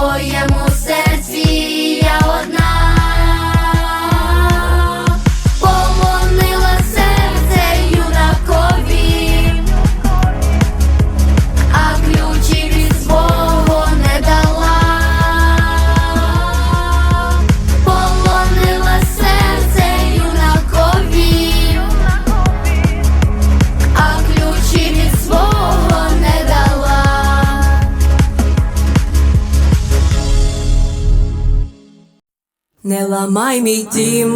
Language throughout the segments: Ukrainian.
твоєму серці Не ламай мій дім,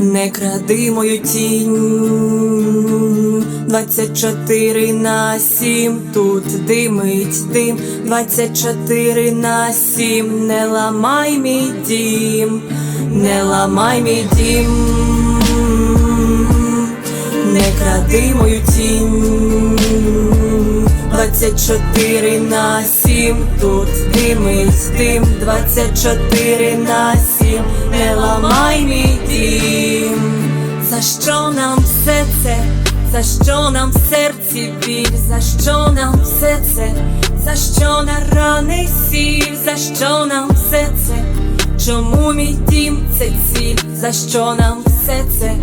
не кради мою тінь. 24 на 7, тут димить дим, 24 на 7, не ламай мій дім, не ламай мій дім, не кради мою тінь. 24 на 7, тут димить дим, 24 на 7, не ламай мій дім. За що нам все це? За що нам в серці біль? За що нам все це? За що на рани сіль? За що нам все це? Чому мій дім це ціль? За що нам все це?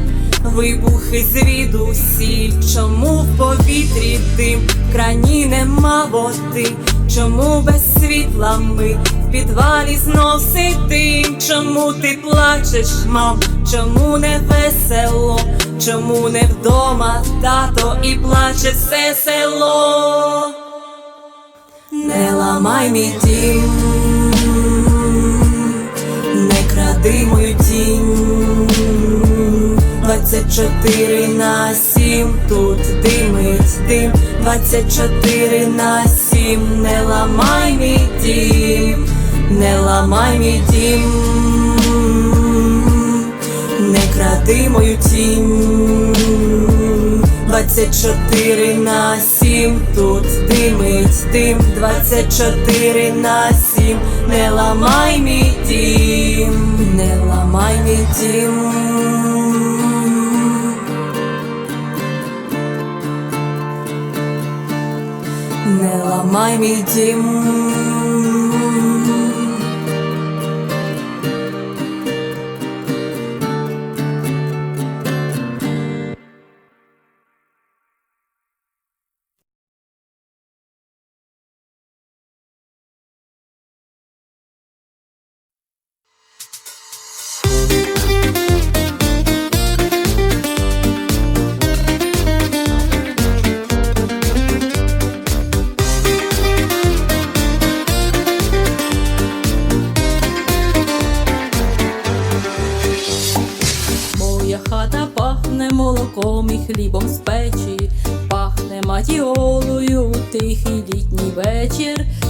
Вибухи звідусіль, чому в повітрі дим, в крані нема води, чому без світла ми в підвалі знов сидим, чому ти плачеш, мам, чому не весело, чому не вдома тато і плаче все село, не ламай мій дім не кради мою тінь. 24 на 7, тут димить дим, 24 на 7, не ламай мій дім, не ламай мій дім, не кради мою тінь. 24 на 7, тут димить дим, 24 на 7, не ламай мій дім, не ламай мій дім. Ламай мій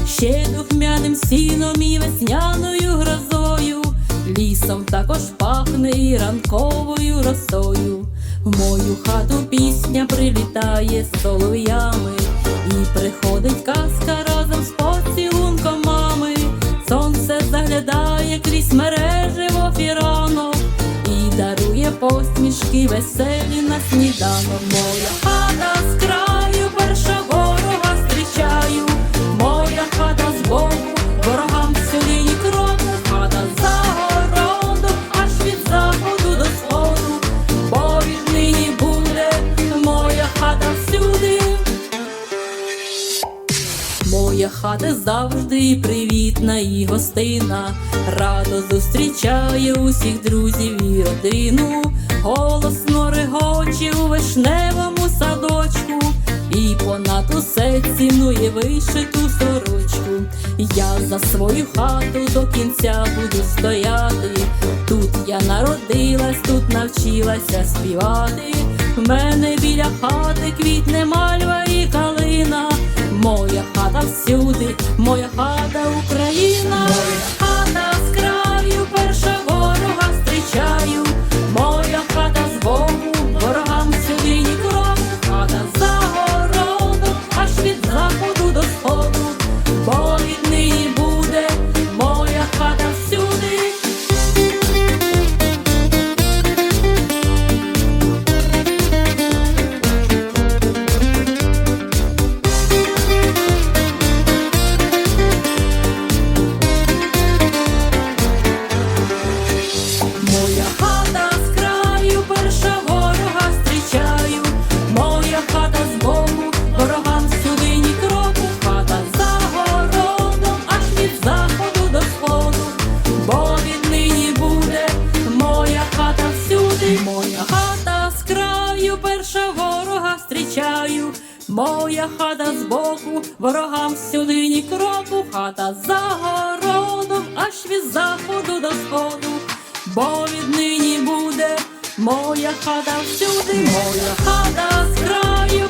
ще духмяним сіном і весняною грозою, лісом також пахне і ранковою росою. В мою хату пісня прилітає з солов'ями, і приходить казка разом з поцілунком мами. Сонце заглядає крізь мереживо фіранок і дарує посмішки веселі на сніданок. Моя хата з і радо зустрічає усіх друзів і родину, голосно регоче у вишневому садочку, і понад усе цінує вишиту сорочку. Я за свою хату до кінця буду стояти. Тут я народилась, тут навчилася співати. В мене біля хати квітне мальва і калина. Моя хата всюди, моя хата Україна, хата за городом, аж від заходу до сходу бо віднині буде моя хата всюди, моя хата з краю,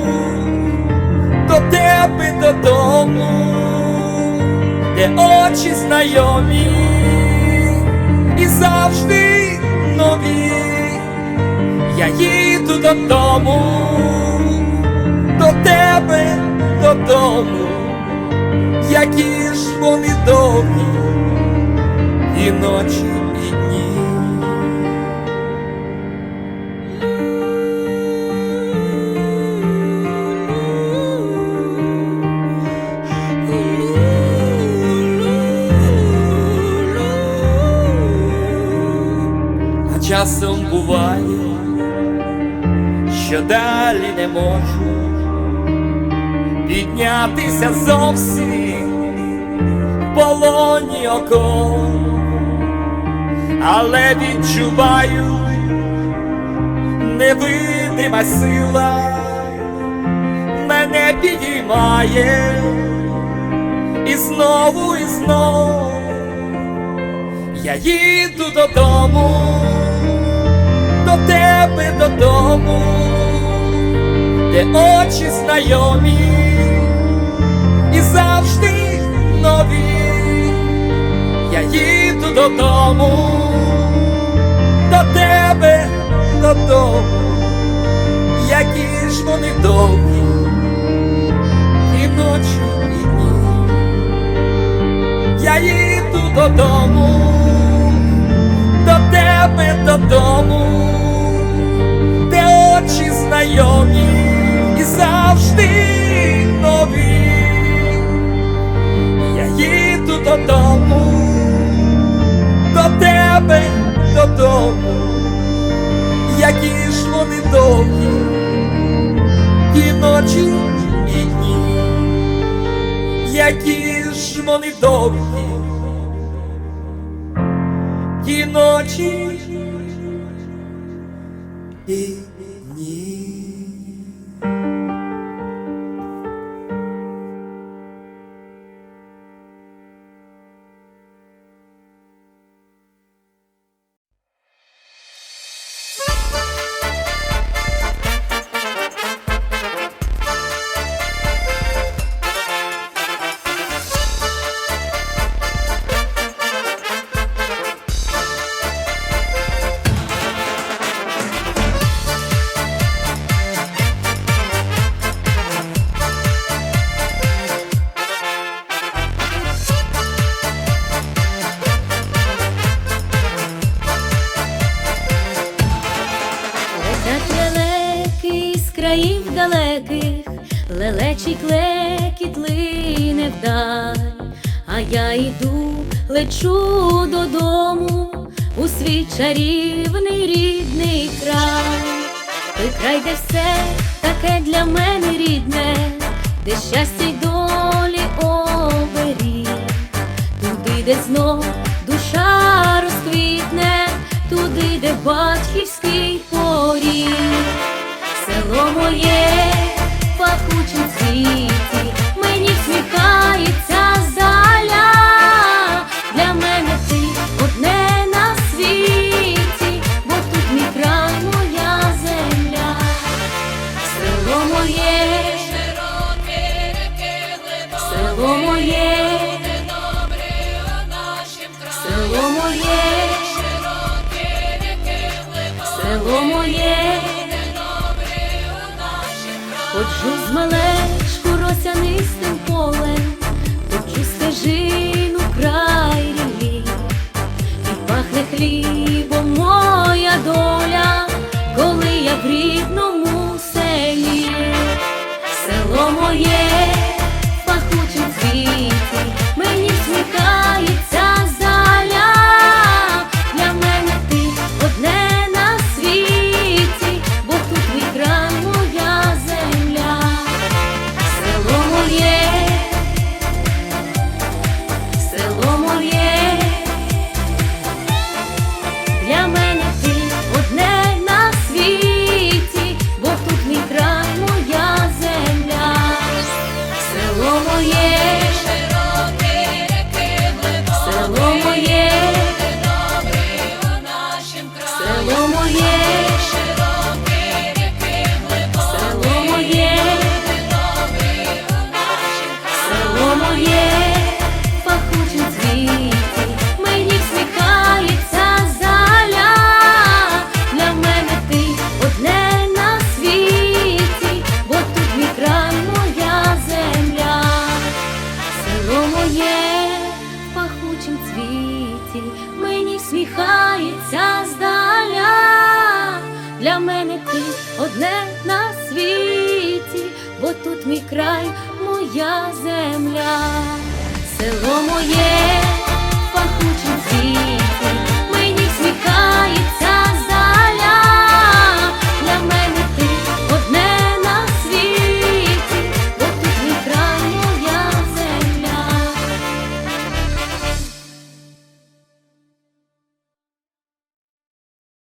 тебе додому, де очі знайомі і завжди нові. Я їду додому, до тебе додому, які ж вони довгі, і ночі, часом буває, що далі не можу піднятися зовсім в полоні окол, але відчуваю невидима сила мене підіймає. І знову, і знову я їду додому, до тебе додому, де очі знайомі і завжди нові. Я їду додому, до тебе додому, які ж вони довгі, і ночі, і дні. Я їду додому. До тебе додому очі знайомі і завжди нові. Я їду додому, до тебе додому, які ж вони довгі, і ночі, і дні, які ж вони довгі, ті ночі дні. Я йду, лечу додому. У свій чарівний рідний край. Той край, де все таке для мене рідне, де щастя й долі оберіг. Туди, де знов душа розквітне, туди, де батьківський поріг, село моє одне на світі, бо тут мій край, моя земля, село моє, пахучим всміхається.